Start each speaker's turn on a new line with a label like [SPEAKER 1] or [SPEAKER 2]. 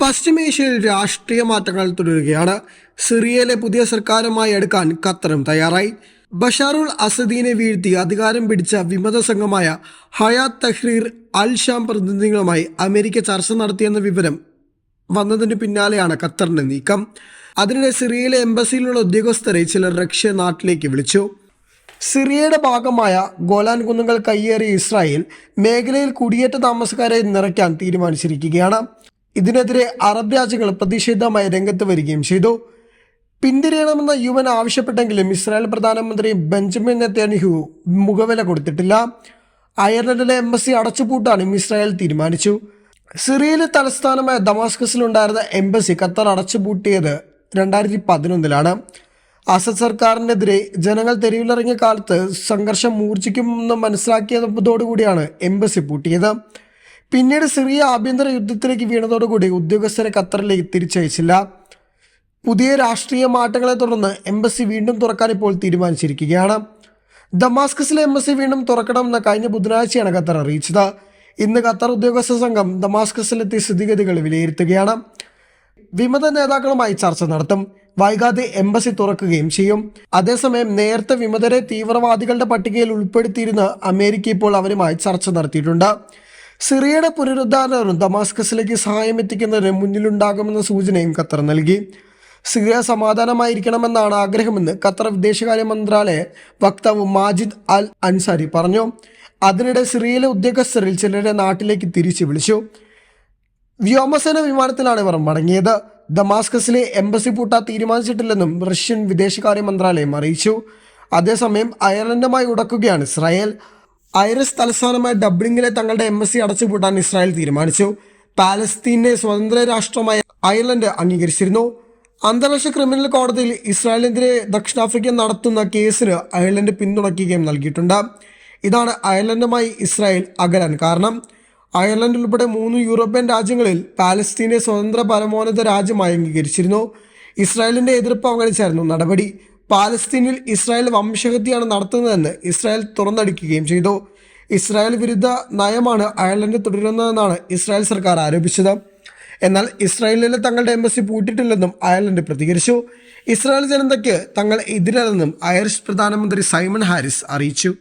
[SPEAKER 1] പശ്ചിമേഷ്യയിൽ രാഷ്ട്രീയ മാറ്റങ്ങൾ തുടരുകയാണ്. സിറിയയിലെ പുതിയ സർക്കാരുമായി എടുക്കാൻ ഖത്തറും തയ്യാറായി. ബഷാറുൽ അസദീനെ വീഴ്ത്തി അധികാരം പിടിച്ച വിമത സംഘമായ ഹയാത്ത് തഹ്രീർ അൽ ഷാം പ്രതിനിധികളുമായി അമേരിക്ക ചർച്ച നടത്തിയെന്ന വിവരം വന്നതിന് പിന്നാലെയാണ് ഖത്തറിന്റെ നീക്കം. അതിനിടെ സിറിയയിലെ എംബസിയിലുള്ള ഉദ്യോഗസ്ഥരെ ചിലർ റഷ്യ നാട്ടിലേക്ക് വിളിച്ചു. സിറിയയുടെ ഭാഗമായ ഗോലാൻ കുന്നുകൾ കയ്യേറിയ ഇസ്രായേൽ മേഖലയിൽ കുടിയേറ്റ താമസക്കാരെ നിറയ്ക്കാൻ തീരുമാനിച്ചിരിക്കുകയാണ്. ഇതിനെതിരെ അറബ് രാജ്യങ്ങൾ പ്രതിഷേധമായി രംഗത്ത് വരികയും ചെയ്തു. പിന്തിരിയണമെന്ന് യു എൻ ആവശ്യപ്പെട്ടെങ്കിലും ഇസ്രായേൽ പ്രധാനമന്ത്രി ബെഞ്ചമിൻ നെത്തന്യാഹു മുഖവില കൊടുത്തിട്ടില്ല. അയർലൻഡിലെ എംബസി അടച്ചുപൂട്ടാനും ഇസ്രായേൽ തീരുമാനിച്ചു. സിറിയയിലെ തലസ്ഥാനമായ ദമാസ്കസിലുണ്ടായിരുന്ന എംബസി ഖത്തർ അടച്ചുപൂട്ടിയത് രണ്ടായിരത്തി പതിനൊന്നിലാണ് അസദ് സർക്കാരിനെതിരെ ജനങ്ങൾ തെരുവിലിറങ്ങിയ കാലത്ത് സംഘർഷം മൂർച്ഛിക്കുമെന്ന് മനസ്സിലാക്കിയതോടുകൂടിയാണ് എംബസി പൂട്ടിയത്. പിന്നീട് സിറിയ ആഭ്യന്തര യുദ്ധത്തിലേക്ക് വീണതോടുകൂടി ഉദ്യോഗസ്ഥരെ ഖത്തറിലേക്ക് തിരിച്ചയച്ചില്ല. പുതിയ രാഷ്ട്രീയ മാറ്റങ്ങളെ തുടർന്ന് എംബസി വീണ്ടും തുറക്കാൻ ഇപ്പോൾ തീരുമാനിച്ചിരിക്കുകയാണ്. ദമാസ്കസിലെ എംബസി വീണ്ടും തുറക്കണമെന്ന് കഴിഞ്ഞ ബുധനാഴ്ചയാണ് ഖത്തർ അറിയിച്ചത്. ഇന്ന് ഖത്തർ ഉദ്യോഗസ്ഥ സംഘം ദമാസ്കസിലെത്തി സ്ഥിതിഗതികൾ വിലയിരുത്തുകയാണ്. വിമത നേതാക്കളുമായി ചർച്ച നടത്തും. വൈകാതെ എംബസി തുറക്കുകയും ചെയ്യും. അതേസമയം നേരത്തെ വിമതരെ തീവ്രവാദികളുടെ പട്ടികയിൽ ഉൾപ്പെടുത്തിയിരുന്ന അമേരിക്ക ഇപ്പോൾ അവരുമായി ചർച്ച നടത്തിയിട്ടുണ്ട്. സിറിയയുടെ പുനരുദ്ധാരണവും ദമാസ്കസിലേക്ക് സഹായം എത്തിക്കുന്നതിന് മുന്നിലുണ്ടാകുമെന്ന സൂചനയും ഖത്തർ നൽകി. സിറിയ സമാധാനമായിരിക്കണമെന്നാണ് ആഗ്രഹമെന്ന് ഖത്തർ വിദേശകാര്യ മന്ത്രാലയ വക്താവ് മാജിദ് അൽ അൻസാരി പറഞ്ഞു. അതിനിടെ സിറിയയിലെ ഉദ്യോഗസ്ഥരിൽ ചിലരെ നാട്ടിലേക്ക് തിരിച്ചു വിളിച്ചു. വ്യോമസേന വിമാനത്തിലാണ് ഇവർ മടങ്ങിയത്. ദമാസ്കസിലെ എംബസി പൂട്ടാൻ തീരുമാനിച്ചിട്ടില്ലെന്നും റഷ്യൻ വിദേശകാര്യ മന്ത്രാലയം അറിയിച്ചു. അതേസമയം അയർലൻഡുമായി ഉടക്കുകയാണ് ഇസ്രായേൽ. ഐറിസ് തലസ്ഥാനമായ ഡബ്ലിംഗിലെ തങ്ങളുടെ എംബസി അടച്ചുപൂട്ടാൻ ഇസ്രായേൽ തീരുമാനിച്ചു. പാലസ്തീനെ സ്വതന്ത്ര രാഷ്ട്രമായ അയർലൻഡ് അംഗീകരിച്ചിരുന്നു. അന്താരാഷ്ട്ര ക്രിമിനൽ കോടതിയിൽ ഇസ്രായേലിനെതിരെ ദക്ഷിണാഫ്രിക്ക നടത്തുന്ന കേസിന് അയർലൻഡ് പിന്തുണയ്ക്കുകയും നൽകിയിട്ടുണ്ട്. ഇതാണ് അയർലൻഡുമായി ഇസ്രായേൽ അകലാൻ കാരണം. അയർലൻഡ് ഉൾപ്പെടെ മൂന്ന് യൂറോപ്യൻ രാജ്യങ്ങളിൽ പാലസ്തീനെ സ്വതന്ത്ര പരമോന്നത രാജ്യമായി അംഗീകരിച്ചിരുന്നു. ഇസ്രായേലിന്റെ എതിർപ്പ് അവഗണിച്ചായിരുന്നു നടപടി. പാലസ്തീനിൽ ഇസ്രായേൽ വംശഹത്യാണ് നടത്തുന്നതെന്ന് ഇസ്രായേൽ തുറന്നടിക്കുകയും ചെയ്തു. ഇസ്രായേൽ വിരുദ്ധ നയമാണ് അയർലൻഡ് തുടരുന്നതെന്നാണ് ഇസ്രായേൽ സർക്കാർ ആരോപിച്ചത്. എന്നാൽ ഇസ്രായേലിലെ തങ്ങളുടെ എംബസി പൂട്ടിയിട്ടില്ലെന്നും അയർലൻഡ് പ്രതികരിച്ചു. ഇസ്രായേൽ ജനതയ്ക്ക് തങ്ങൾ എതിരല്ലെന്നും ഐറിഷ് പ്രധാനമന്ത്രി സൈമൺ ഹാരിസ് അറിയിച്ചു.